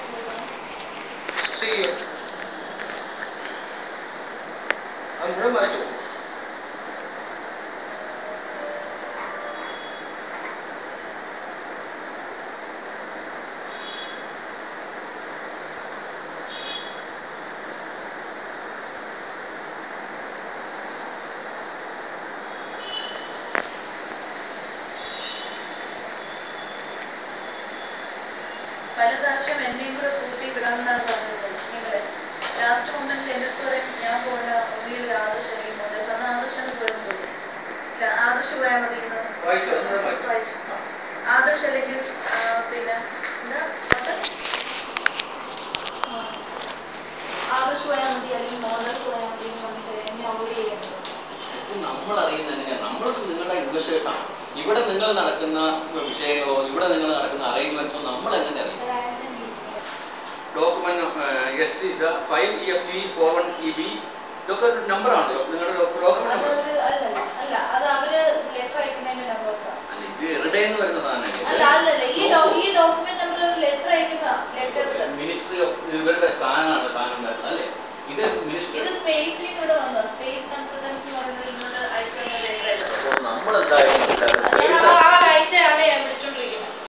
See you. I'm very much പല പ്രാവശ്യം എന്നെയും കൂടെ കൂട്ടി വിടാമെന്നാണ് പറഞ്ഞത്. നിങ്ങൾ ലാസ്റ്റ് മൊമെന്റിൽ എന്റെ അടുത്ത് പറയും ഞാൻ പോകണ്ട ഒന്നിൽ ആദർശ് അല്ലെങ്കിൽ മോഹൻദാസ് അന്ന് തോന്നുന്നു. ഇല്ല, ആദർശ് പോയാൽ മതി വായിച്ചു ആദർശ് അല്ലെങ്കിൽ പിന്നെ എന്താ. ആദർശ് പോയാൽ മതി അല്ലെങ്കിൽ മോഹൻദാസ് പോയാൽ മതി എന്ന് പറഞ്ഞിട്ട് എന്നെ അവോയ്ഡ് ചെയ്യുന്നത് നമ്മൾ അറിയുന്നത് എങ്ങനെയാണ് നമ്മൾക്ക് നിങ്ങളുടെ ഇൻവെസ്റ്റേഴ്സ് ആണ്. ഇവിടെ നിങ്ങൾ നടക്കുന്ന വിഷയങ്ങളോ ഇവിടെ നിങ്ങൾ നടക്കുന്ന അറേഞ്ച്മെന്റ്സോ നമ്മൾ എങ്ങനെ document S C five E F T four one E B ഇതൊക്കെ നമ്പർ ആണല്ലോ നിങ്ങളുടെ ഡോക്യുമെന്റ് നമ്പർ ഇത് എവിടെ മിനിസ്ട്രി ഓഫ് ഇവരുടെ സ്ഥാനമാണ് സ്ഥാനം വരുന്നത് അല്ലേ? ഇത് മിനിസ്ട്രി ഇത് സ്പേസിൽ വന്നു സ്പേസ് കൺസൾട്ടൻസി എന്ന് പറയുന്നത് ഇങ്ങോട്ട് അയച്ചു ലെറ്റർ ആയിരുന്നു. നമ്മൾ എന്തായാലും